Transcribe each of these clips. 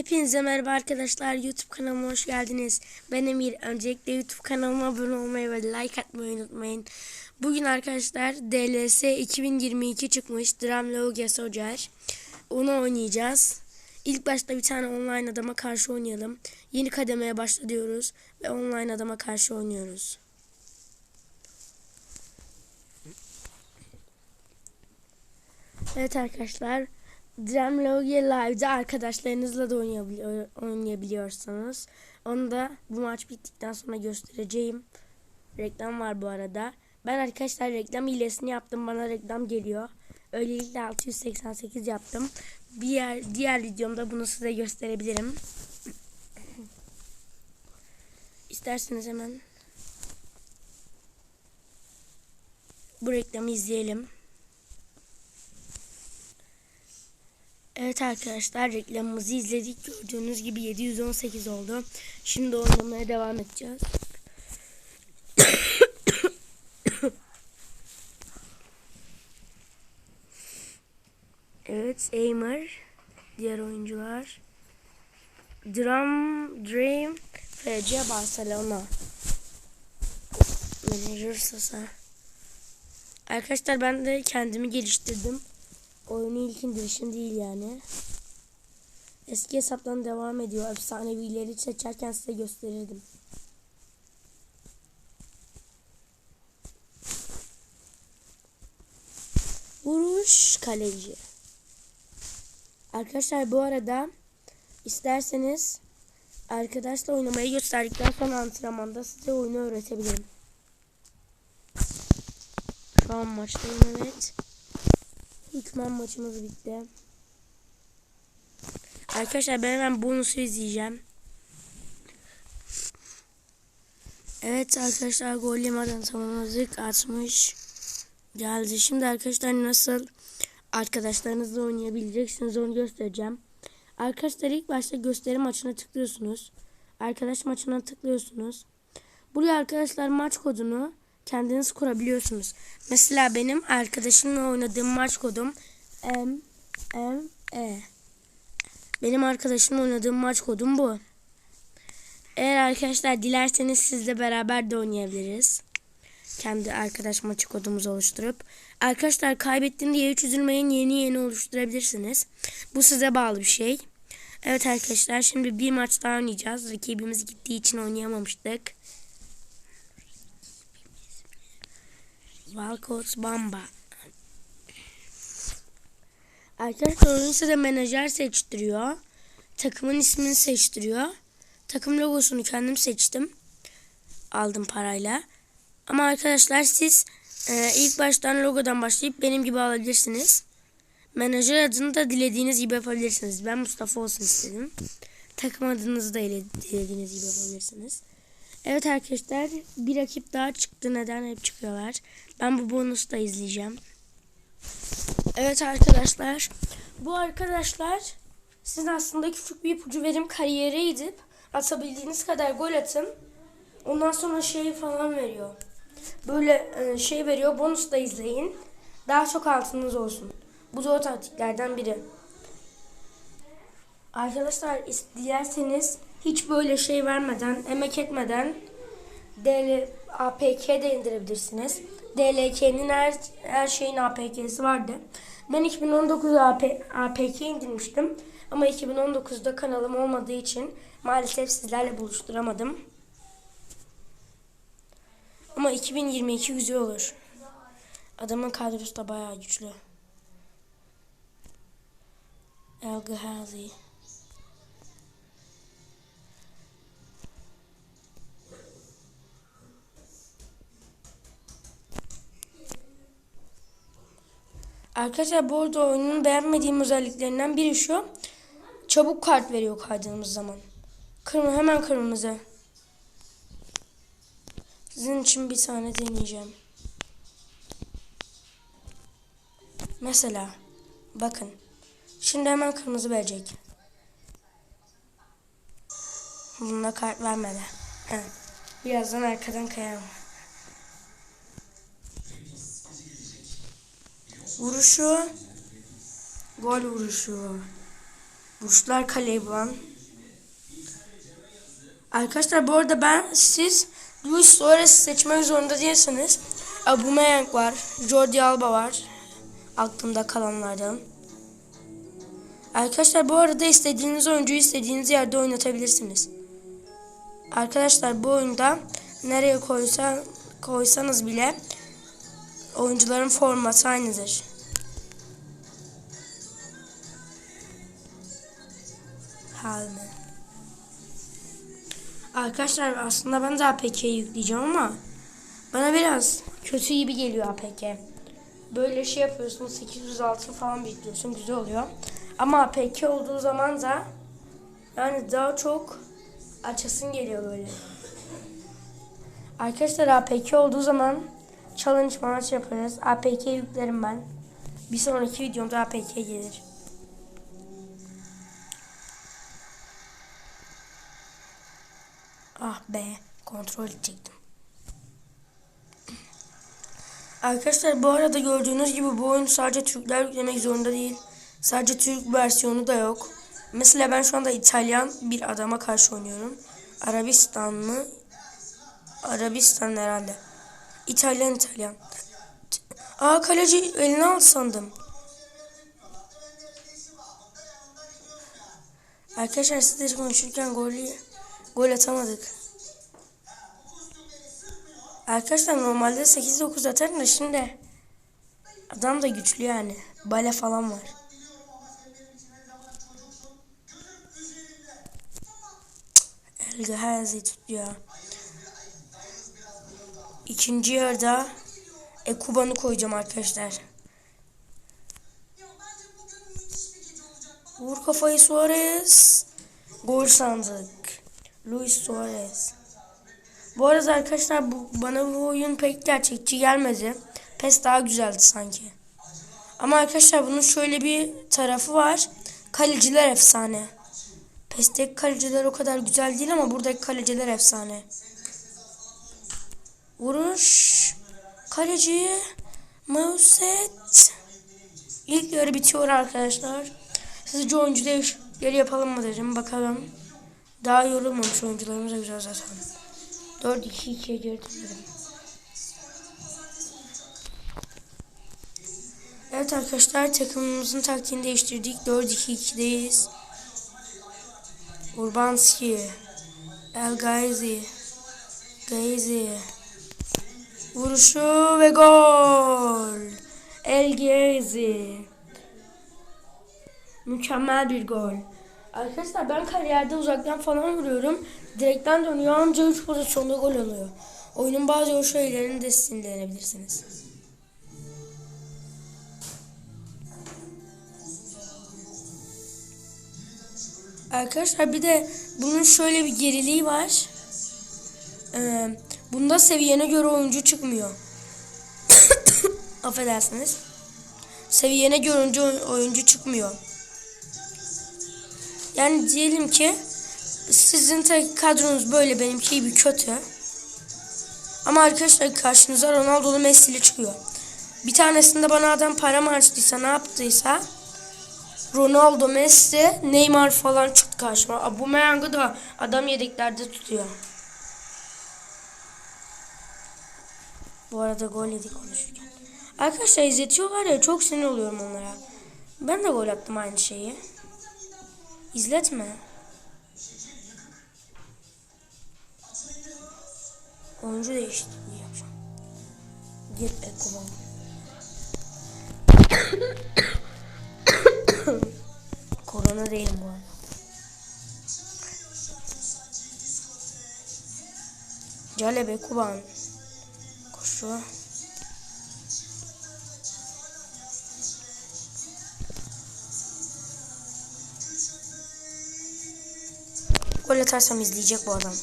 Hepinize merhaba arkadaşlar. YouTube kanalıma hoş geldiniz. Ben Emir. Öncelikle YouTube kanalıma abone olmayı ve like atmayı unutmayın. Bugün arkadaşlar DLS 2022 çıkmış. Dram Logia Soldier. Onu oynayacağız. İlk başta bir tane online adama karşı oynayalım. Yeni kademeye başlıyoruz ve online adama karşı oynuyoruz. Evet arkadaşlar. Dremlogia Live'de arkadaşlarınızla da oynayabiliyor, oynayabiliyorsunuz. Onu da bu maç bittikten sonra göstereceğim. Reklam var bu arada. Ben arkadaşlar reklam hilesini yaptım. Bana reklam geliyor. Öylelikle 688 yaptım. Bir yer, diğer videomda bunu size gösterebilirim. İsterseniz hemen bu reklamı izleyelim. Evet arkadaşlar reklamımızı izledik. Gördüğünüz gibi 718 oldu. Şimdi oynamaya devam edeceğiz. evet Aimer diğer oyuncular Drum Dream FC Barcelona Manager Sasa Arkadaşlar ben de kendimi geliştirdim. Oyunu ilk indirişim değil yani. Eski hesaptan devam ediyor. Efsanevileri seçerken size gösterirdim. Vuruş kaleci. Arkadaşlar bu arada isterseniz arkadaşla oynamayı gösterdikten sonra antrenmanda size oyunu öğretebilirim. Şu an maçtayım evet. Hükmen maçımız bitti. Arkadaşlar ben hemen bonusu izleyeceğim. Evet arkadaşlar gol yemeden tamamladık. Atmış. Geldi. Şimdi arkadaşlar nasıl arkadaşlarınızla oynayabileceksiniz onu göstereceğim. Arkadaşlar ilk başta gösteri maçına tıklıyorsunuz. Arkadaş maçına tıklıyorsunuz. Buraya arkadaşlar maç kodunu kendiniz kurabiliyorsunuz. Mesela benim arkadaşımla oynadığım maç kodum M M E. Benim arkadaşımla oynadığım maç kodum bu. Eğer arkadaşlar dilerseniz sizle beraber de oynayabiliriz. Kendi arkadaş maçı kodumuzu oluşturup. Arkadaşlar kaybettiğinde hiç üzülmeyin yeni yeni oluşturabilirsiniz. Bu size bağlı bir şey. Evet arkadaşlar şimdi bir maç daha oynayacağız. Rakibimiz gittiği için oynayamamıştık. Valkos Bamba. Arkadaşlar oyun size menajer seçtiriyor. Takımın ismini seçtiriyor. Takım logosunu kendim seçtim. Aldım parayla. Ama arkadaşlar siz e, ilk baştan logodan başlayıp benim gibi alabilirsiniz. Menajer adını da dilediğiniz gibi yapabilirsiniz. Ben Mustafa olsun istedim. Takım adınızı da dilediğiniz gibi yapabilirsiniz. Evet arkadaşlar bir rakip daha çıktı. Neden hep çıkıyorlar? Ben bu bonusu da izleyeceğim. Evet arkadaşlar. Bu arkadaşlar sizin aslında küçük bir ipucu verim kariyere gidip atabildiğiniz kadar gol atın. Ondan sonra şey falan veriyor. Böyle şey veriyor. Bonus da izleyin. Daha çok altınız olsun. Bu o taktiklerden biri. Arkadaşlar dilerseniz hiç böyle şey vermeden, emek etmeden DL, APK de indirebilirsiniz. DLK'nin her, her şeyin APK'si vardı. Ben 2019 AP, APK indirmiştim. Ama 2019'da kanalım olmadığı için maalesef sizlerle buluşturamadım. Ama 2022 güzel olur. Adamın kadrosu da bayağı güçlü. El Ghazi. Arkadaşlar bu arada oyunun beğenmediğim özelliklerinden biri şu. Çabuk kart veriyor kaydığımız zaman. Kırmızı hemen kırmızı. Sizin için bir tane deneyeceğim. Mesela bakın. Şimdi hemen kırmızı verecek. Bunda kart vermedi. Birazdan arkadan kayarım. Vuruşu. Gol vuruşu. Burçlar kaleyi. Arkadaşlar bu arada ben siz Luis Suarez seçmek zorunda değilsiniz. Aubameyang var. Jordi Alba var. Aklımda kalanlardan. Arkadaşlar bu arada istediğiniz oyuncuyu istediğiniz yerde oynatabilirsiniz. Arkadaşlar bu oyunda nereye koysa, koysanız bile oyuncuların formatı aynıdır. Mi? Arkadaşlar aslında ben de APK'yi yükleyeceğim ama bana biraz kötü gibi geliyor APK. Böyle şey yapıyorsun 800 altın falan bekliyorsun güzel oluyor. Ama APK olduğu zaman da yani daha çok açasın geliyor böyle. Arkadaşlar APK olduğu zaman challenge maç yaparız. APK yüklerim ben. Bir sonraki videomda APK gelir. Ah be kontrol edecektim. Arkadaşlar bu arada gördüğünüz gibi bu oyun sadece Türkler yüklemek zorunda değil. Sadece Türk versiyonu da yok. Mesela ben şu anda İtalyan bir adama karşı oynuyorum. Arabistan mı? Arabistan herhalde. İtalyan İtalyan. Aa kaleci eline al sandım. Arkadaşlar sizle konuşurken golü gol atamadık. Arkadaşlar normalde 8-9 atarım da şimdi adam da güçlü yani. Bale falan var. El Gazi tutuyor. İkinci yarıda Ekuban'ı koyacağım arkadaşlar. Vur kafayı Suarez. Gol sandık. Luis Suarez. Bu arada arkadaşlar bu, bana bu oyun pek gerçekçi gelmedi. PES daha güzeldi sanki. Ama arkadaşlar bunun şöyle bir tarafı var. Kaleciler efsane. PES'teki kaleciler o kadar güzel değil ama buradaki kaleciler efsane. Vuruş. Kaleci. Mouset. İlk yarı bitiyor arkadaşlar. Sizce oyuncu değişiklikleri yapalım mı dedim. Bakalım. Daha yorulmamış oyuncularımız da güzel zaten. 4-2-2'ye girdim dedim. Evet arkadaşlar takımımızın taktiğini değiştirdik. 4-2-2'deyiz. Urbanski. El Gaizi. Gaizi. Vuruşu ve gol. El Gaizi. Mükemmel bir gol. Arkadaşlar ben kariyerde uzaktan falan vuruyorum. Direkten dönüyor anca 3 pozisyonda gol oluyor. Oyunun bazı o şeylerini de sinirlenebilirsiniz. Arkadaşlar bir de bunun şöyle bir geriliği var. Ee, bunda seviyene göre oyuncu çıkmıyor. Affedersiniz. Seviyene göre oyuncu çıkmıyor. Yani diyelim ki sizin tek kadronuz böyle benimki gibi kötü. Ama arkadaşlar karşınıza Ronaldo'lu Messi'li çıkıyor. Bir tanesinde bana adam para mı harcadıysa ne yaptıysa Ronaldo, Messi, Neymar falan çıktı karşıma. Bu Meyang'ı da adam yedeklerde tutuyor. Bu arada gol yedik konuşurken. Arkadaşlar izletiyorlar ya çok sinir oluyorum onlara. Ben de gol attım aynı şeyi. İzletme. Oyuncu değişikliği yapacağım. Git Ekuban. Korona değilim bu arada. Caleb Ekuban. Koşu. Gol atarsam izleyecek bu adam.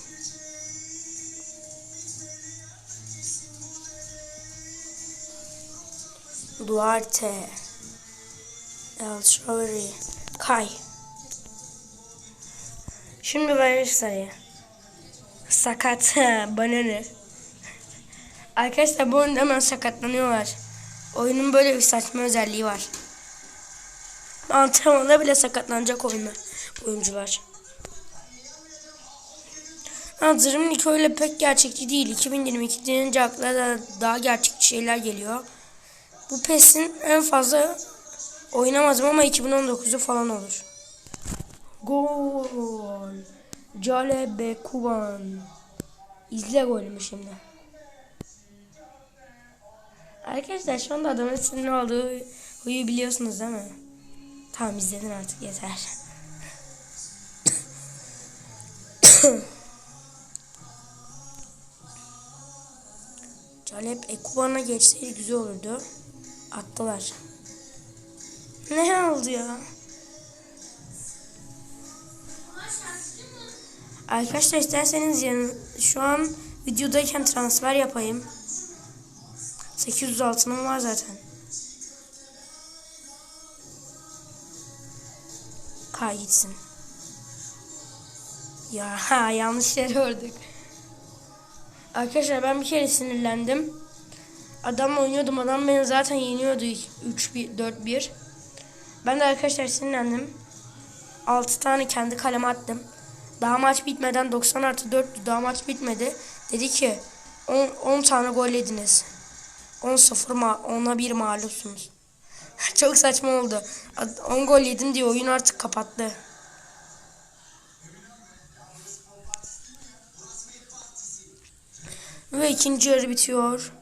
Duarte. El Shauri. Kay. Şimdi ben sayı. Sakat. Bana ne? Arkadaşlar bu oyunda hemen sakatlanıyorlar. Oyunun böyle bir saçma özelliği var. Antrenmanda bile sakatlanacak oyunlar. oyuncular. Dream League öyle pek gerçekçi değil. 2022 denince akla da daha gerçekçi şeyler geliyor. Bu PES'in en fazla oynamadım ama 2019'u falan olur. Gol. Cale Bekuban. İzle golümü şimdi. Arkadaşlar şu anda adamın sinirli olduğu huyu biliyorsunuz değil mi? Tamam izledin artık yeter. Calep Ekuban'a geçseydi güzel olurdu. Attılar. Ne oldu ya? Arkadaşlar isterseniz yani şu an videodayken transfer yapayım. 800 altınım var zaten. Kay gitsin. Ya ha, yanlış yere ördük. Arkadaşlar ben bir kere sinirlendim. Adamla oynuyordum. Adam beni zaten yeniyordu 3-4-1. Ben de arkadaşlar sinirlendim. 6 tane kendi kaleme attım. Daha maç bitmeden 90 artı 4 daha maç bitmedi. Dedi ki 10, 10 tane gol yediniz. 10-0 ma 10'a 1 mağlupsunuz. Çok saçma oldu. Ad- 10 gol yedim diye oyun artık kapattı. Ve ikinci yarı bitiyor.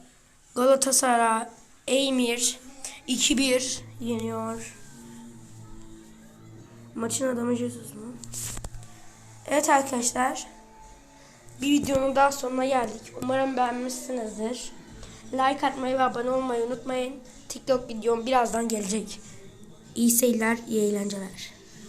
Galatasaray Eymir 2-1 yeniyor. Maçın adamı Jesus mu? Evet arkadaşlar. Bir videonun daha sonuna geldik. Umarım beğenmişsinizdir. Like atmayı ve abone olmayı unutmayın. TikTok videom birazdan gelecek. İyi seyirler, iyi eğlenceler.